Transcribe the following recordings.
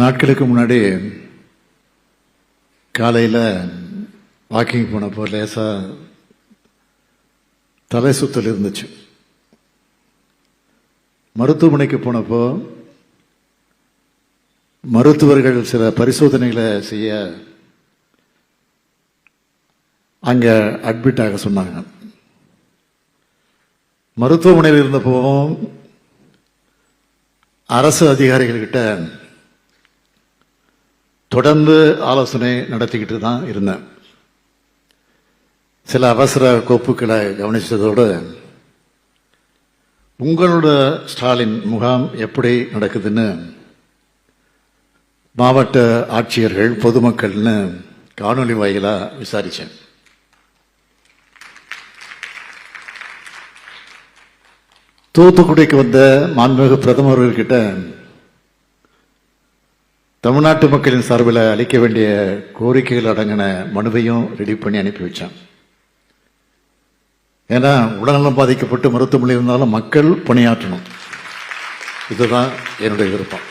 நாட்களுக்கு முன்னாடி காலையில் வாக்கிங் போனப்போ லேசாக தலை சுத்தல் இருந்துச்சு. மருத்துவமனைக்கு போனப்போ மருத்துவர்கள் சில பரிசோதனைகளை செய்ய அங்கே அட்மிட் ஆக சொன்னாங்க. மருத்துவமனையில் இருந்தப்போ அரசு அதிகாரிகள்கிட்ட தொடர்ந்து ஆலோசனை நடத்திக்கிட்டு தான் இருந்தேன். சில அவசர கோப்புகளை கவனித்ததோடு உங்களோட ஸ்டாலின் முகாம் எப்படி நடக்குதுன்னு மாவட்ட ஆட்சியர்கள் பொதுமக்கள்னு காணொலி வாயிலாக விசாரித்தேன் தூத்துக்குடிக்கு வந்த மாண்புமிகு பிரதமர்கள்கிட்ட தமிழ்நாட்டு மக்களின் சார்பில் அளிக்க வேண்டிய கோரிக்கைகள் அடங்கின மனுவையும் ரெடி பண்ணி அனுப்பி வச்சான். ஏன்னா உடல்நலம் பாதிக்கப்பட்டு மருத்துவமனை இருந்தாலும் மக்கள் பணியாற்றணும். இதுதான் என்னுடைய விருப்பம்.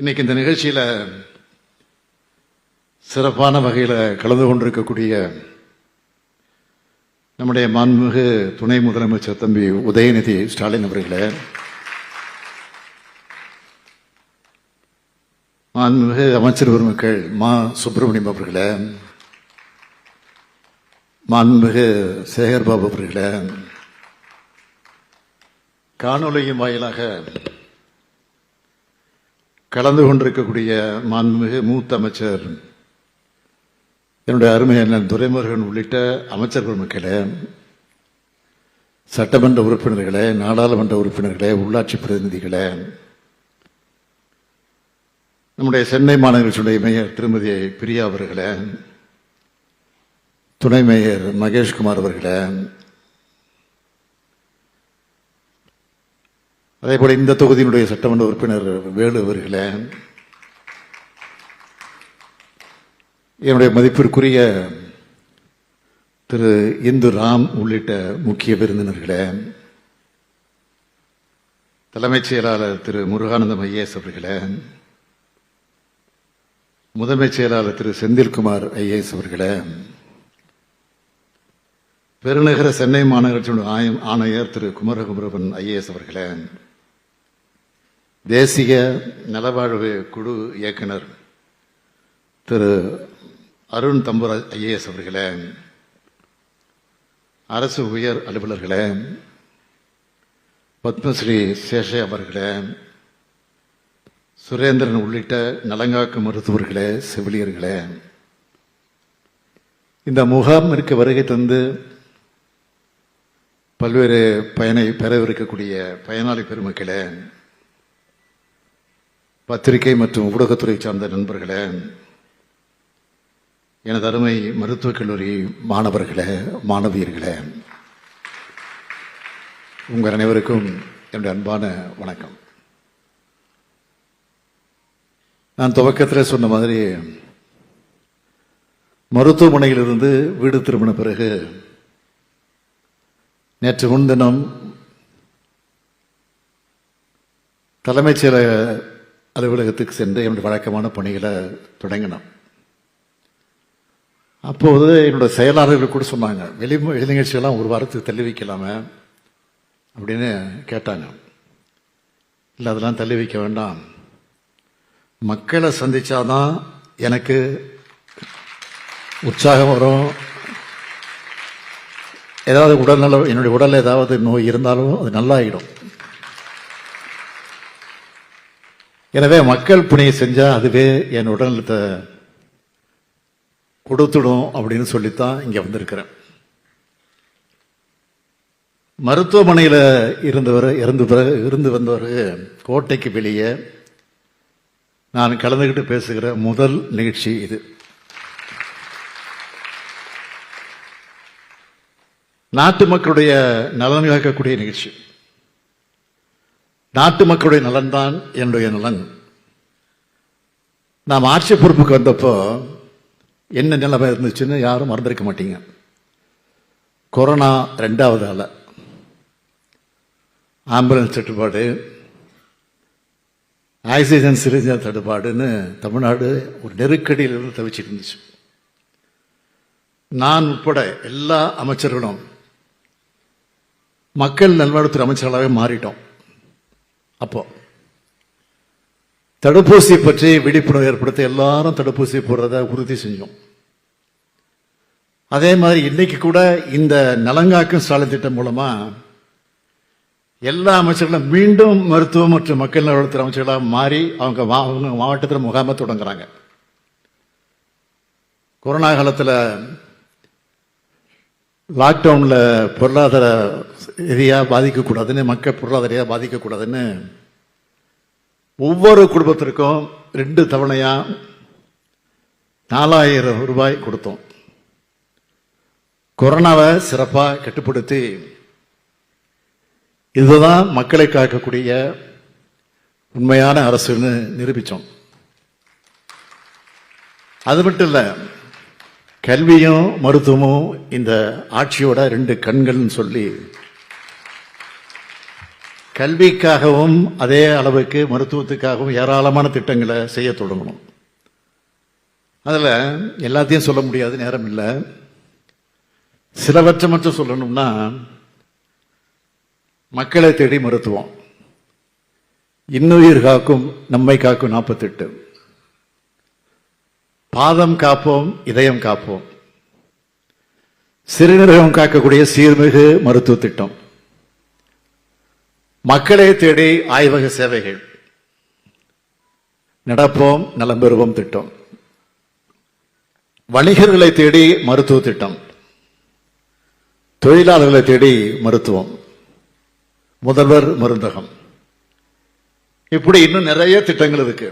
இன்னைக்கு இந்த நிகழ்ச்சியில் சிறப்பான வகையில் கலந்து கொண்டிருக்கக்கூடிய நம்முடைய மாண்புமிகு துணை முதலமைச்சர் தம்பி உதயநிதி ஸ்டாலின் அவர்களை மாண்புமிகு அமைச்சர் பெருமக்கள் மா சுப்பிரமணியம் அவர்களே மாண்புமிகு சேகர் பாபு அவர்களே காணொலியின் வாயிலாக கலந்து கொண்டிருக்கக்கூடிய மாண்புமிகு மூத்த அமைச்சர் என்னுடைய அருமை அண்ணன் துரைமுருகன் உள்ளிட்ட அமைச்சர் பெருமக்களே சட்டமன்ற உறுப்பினர்களே நாடாளுமன்ற உறுப்பினர்களே உள்ளாட்சி பிரதிநிதிகளே நம்முடைய சென்னை மாநகராட்சியுடைய மேயர் திருமதி பிரியா அவர்களே துணை மேயர் மகேஷ்குமார் அவர்களே அதே போல இந்த தொகுதியினுடைய சட்டமன்ற உறுப்பினர் வேலு அவர்களே என்னுடைய மதிப்பிற்குரிய திரு இந்து ராம் உள்ளிட்ட முக்கிய விருந்தினர்களே தலைமைச் செயலாளர் திரு முருகானந்தம் ஐஏஎஸ் அவர்களே முதன்மைச் செயலாளர் திரு செந்தில்குமார் ஐஏஎஸ் அவர்களே பெருநகர சென்னை மாநகராட்சியுடைய ஆயம் ஆணையர் திரு குமரகுமரவன் ஐஏஎஸ் அவர்களே தேசிய நலவாழ்வு குழு இயக்குனர் திரு அருண் தம்புராஜ் ஐஏஎஸ் அவர்களே அரசு உயர் அலுவலர்களே பத்மஸ்ரீ சேஷே அவர்களே சுரேந்திரன் உள்ளிட்ட நலங்காக்கு மருத்துவர்களே செவிலியர்களே இந்த முகாமிற்கு வருகை தந்து பல்வேறு பயனை பெறவிருக்கக்கூடிய பயனாளி பெருமக்களே பத்திரிகை மற்றும் ஊடகத்துறை சார்ந்த நண்பர்களே எனது அருமை மருத்துவக் கல்லூரி மாணவர்களே மாணவியர்களே உங்கள் அனைவருக்கும் என்னுடைய அன்பான வணக்கம். நான் துவக்கத்தில் சொன்ன மாதிரி மருத்துவமனையிலிருந்து வீடு திரும்பின பிறகு நேற்று முன்தினம் தலைமைச் செயலக அலுவலகத்துக்கு சென்று என்னுடைய வழக்கமான பணிகளை தொடங்கினோம். அப்போது என்னோட செயலாளர்கள் கூட சொன்னாங்க வெளி வெளி நிகழ்ச்சியெல்லாம் ஒரு வாரத்துக்கு தள்ளி வைக்கலாமே அப்படின்னு கேட்டாங்க. இல்லை அதெல்லாம் தள்ளி வைக்க வேண்டாம். மக்களை சந்திச்சாதான் எனக்கு உற்சாகம் வரும். ஏதாவது உடல்நல என்னுடைய உடல்ல ஏதாவது நோய் இருந்தாலும் அது நல்லாயிடும். எனவே மக்கள் புனையை செஞ்சால் அதுவே என் உடல்நலத்தை கொடுத்துடும் அப்படின்னு சொல்லித்தான் இங்கே வந்திருக்கிறேன். மருத்துவமனையில் இருந்தவர் இறந்து பிறகு இருந்து வந்தவர் கோட்டைக்கு வெளியே நான் கலந்துக்கிட்டு பேசுகிற முதல் நிகழ்ச்சி இது. நாட்டு மக்களுடைய நலன் காக்கக்கூடிய நிகழ்ச்சி. நாட்டு மக்களுடைய நலன்தான் என்னுடைய நலன். நாம் ஆட்சி பொறுப்புக்கு வந்தப்போ என்ன நிலைமை இருந்துச்சுன்னு யாரும் மறந்திருக்க மாட்டீங்க. கொரோனா ரெண்டாவது அலை ஆம்புலன்ஸ் தட்டுப்பாடு ஆக்சிஜன் சிலிண்டர் தடுப்பாடுன்னு தமிழ்நாடு ஒரு நெருக்கடியிலிருந்து தவிச்சிட்டு இருந்துச்சு. நான் உட்பட எல்லா அமைச்சர்களும் மக்கள் நல்வாழ்வுத்துறை அமைச்சர்களாகவே மாறிட்டோம். அப்போ தடுப்பூசி பற்றி விழிப்புணர்வு ஏற்படுத்த எல்லாரும் தடுப்பூசி போடுறத உறுதி செஞ்சோம். அதே மாதிரி இன்னைக்கு கூட இந்த நலங்காக்கும் ஸ்டாலின் திட்டம் மூலமா எல்லா அமைச்சர்களும் மீண்டும் மருத்துவம் மற்றும் மக்கள் நலத்துறை அமைச்சர்களாக மாறி அவங்க அவங்க மாவட்டத்தில் முகாமை தொடங்குறாங்க. கொரோனா காலத்தில் லாக்டவுனில் பொருளாதார ரீதியாக பாதிக்கக்கூடாதுன்னு மக்கள் பொருளாதார ரீதியாக பாதிக்கக்கூடாதுன்னு ஒவ்வொரு குடும்பத்திற்கும் ரெண்டு தவணையா நாலாயிரம் ரூபாய் கொடுத்தோம். கொரோனாவை சிறப்பாக கட்டுப்படுத்தி இதுதான் மக்களை காக்கக்கூடிய உண்மையான அரசுன்னு நிரூபித்தோம் அது மட்டும் இல்லை கல்வியும் மருத்துவமும் இந்த ஆட்சியோட ரெண்டு கண்கள்னு சொல்லி கல்விக்காகவும் அதே அளவுக்கு மருத்துவத்துக்காகவும் ஏராளமான திட்டங்களை செய்ய தொடங்கணும். அதில் எல்லாத்தையும் சொல்ல முடியாது நேரம் இல்லை. சிலவற்றை மட்டும் சொல்லணும்னா மக்களை தேடி மருத்துவம். இன்னுயிர் காக்கும் நம்மை காக்கும் நாற்பத்தெட்டு பாதம் காப்போம் இதயம் காப்போம். சிறுநீரகம் காக்கக்கூடிய சீர்மிகு மருத்துவ திட்டம். மக்களை தேடி ஆய்வக சேவைகள். நடப்போம் நலம் பெறுவோம் திட்டம். வணிகர்களை தேடி மருத்துவ திட்டம். தொழிலாளர்களை தேடி மருத்துவம். முதல்வர் மருந்தகம். இப்படி இன்னும் நிறைய திட்டங்கள் இருக்கு.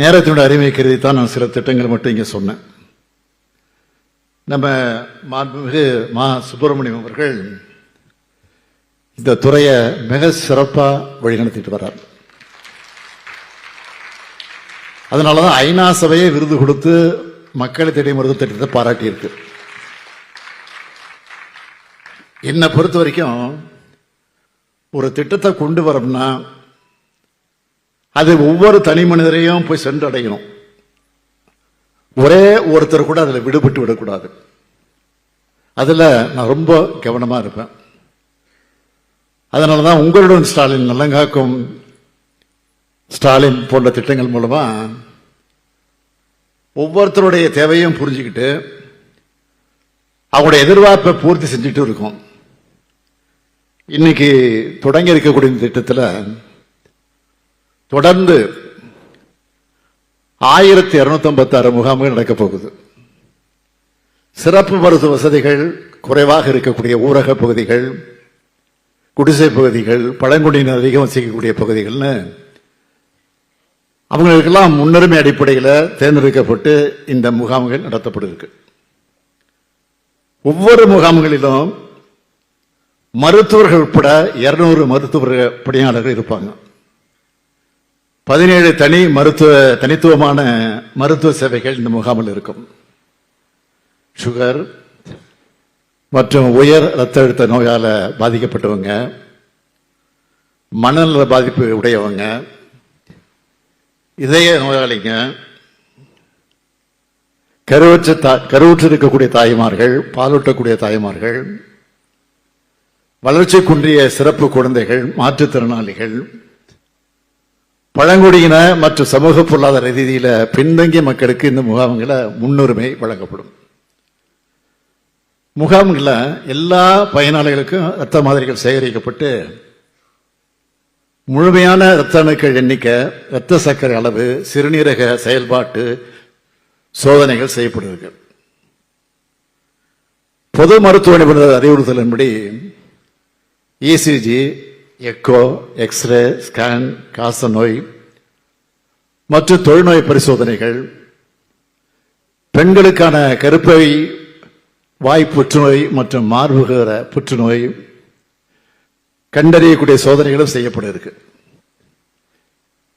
நேரத்தினுடைய அருமை கருதி தான் நான் சில திட்டங்கள் மட்டும் இங்கே சொன்னேன். நம்ம மாண்புமிகு மா சுப்பிரமணியம் அவர்கள் இந்த துறையை மிக சிறப்பாக வழிநடத்திட்டு வர்றார். அதனால தான் ஐநா சபையை விருது கொடுத்து மக்களை தேடி மருத்துவ திட்டத்தை பாராட்டியிருக்கு. என்னை பொறுத்த வரைக்கும் ஒரு திட்டத்தை கொண்டு வரோம்னா அது ஒவ்வொரு தனி மனிதரையும் போய் சென்றடையணும். ஒரே ஒருத்தர் கூட அதில் விடுபட்டு விடக்கூடாது. அதில் நான் ரொம்ப கவனமாக இருப்பேன். அதனால தான் உங்களுடன் ஸ்டாலின் நல்லங்காக்கும் ஸ்டாலின் போன்ற திட்டங்கள் மூலமாக ஒவ்வொருத்தருடைய தேவையும் புரிஞ்சுக்கிட்டு அவங்களுடைய எதிர்பார்ப்பை பூர்த்தி செஞ்சுட்டு இருக்கோம். இன்னைக்கு தொடங்கி இருக்கக்கூடிய இந்த திட்டத்தில் தொடர்ந்து ஆயிரத்தி இருநூத்தி ஐம்பத்தாறு முகாம்கள் நடக்கப் போகுது. சிறப்பு மருத்துவ வசதிகள் குறைவாக இருக்கக்கூடிய ஊரக பகுதிகள் குடிசை பகுதிகள் பழங்குடியினர் அதிகம் வசிக்கக்கூடிய பகுதிகள்னு அவங்களுக்கெல்லாம் முன்னுரிமை அடிப்படையில் தேர்ந்தெடுக்கப்பட்டு இந்த முகாம்கள் நடத்தப்படுகிறது ஒவ்வொரு முகாம்களிலும் மருத்துவர்கள் உட்பட இருநூறு மருத்துவ பணியாளர்கள் இருப்பாங்க. பதினேழு தனி மருத்துவ தனித்துவமான மருத்துவ சேவைகள் இந்த முகாமில் இருக்கும். சுகர் மற்றும் உயர் ரத்த அழுத்த நோயால் பாதிக்கப்பட்டவங்க மனநல பாதிப்பு உடையவங்க இதய நோயாளிங்க கருவற்ற தா- கருவுற்று இருக்கக்கூடிய தாய்மார்கள் பாலூட்டக்கூடிய தாய்மார்கள் வளர்ச்சி குன்றிய சிறப்பு குழந்தைகள் மாற்றுத்திறனாளிகள் பழங்குடியின மற்றும் சமூக பொருளாதார ரீதியில பின்தங்கிய மக்களுக்கு இந்த முகாம்களை முன்னுரிமை வழங்கப்படும். முகாம்களில் எல்லா பயனாளிகளுக்கும் இரத்த மாதிரிகள் சேகரிக்கப்பட்டு முழுமையான இரத்த அணுக்கள் எண்ணிக்கை இரத்த சர்க்கரை அளவு சிறுநீரக செயல்பாட்டு சோதனைகள் செய்யப்படுகிறது. பொது மருத்துவ நிபுணர் அறிவுறுத்தலின்படி இசிஜி எக்கோ எக்ஸ்ரே ஸ்கேன் காச நோய் மற்றும் தொழுநோய் பரிசோதனைகள் பெண்களுக்கான கருப்பை வாய் புற்றுநோய் மற்றும் மார்புகர புற்றுநோய் கண்டறியக்கூடிய சோதனைகளும் செய்யப்பட இருக்கு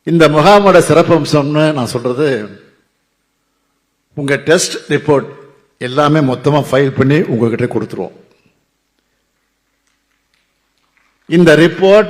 இந்த முகாமோட சிறப்பம்சம்னு நான் சொல்றது உங்க டெஸ்ட் ரிப்போர்ட் எல்லாமே மொத்தமா ஃபைல் பண்ணி உங்ககிட்ட கொடுத்துருவோம். இந்த ரிப்போர்ட்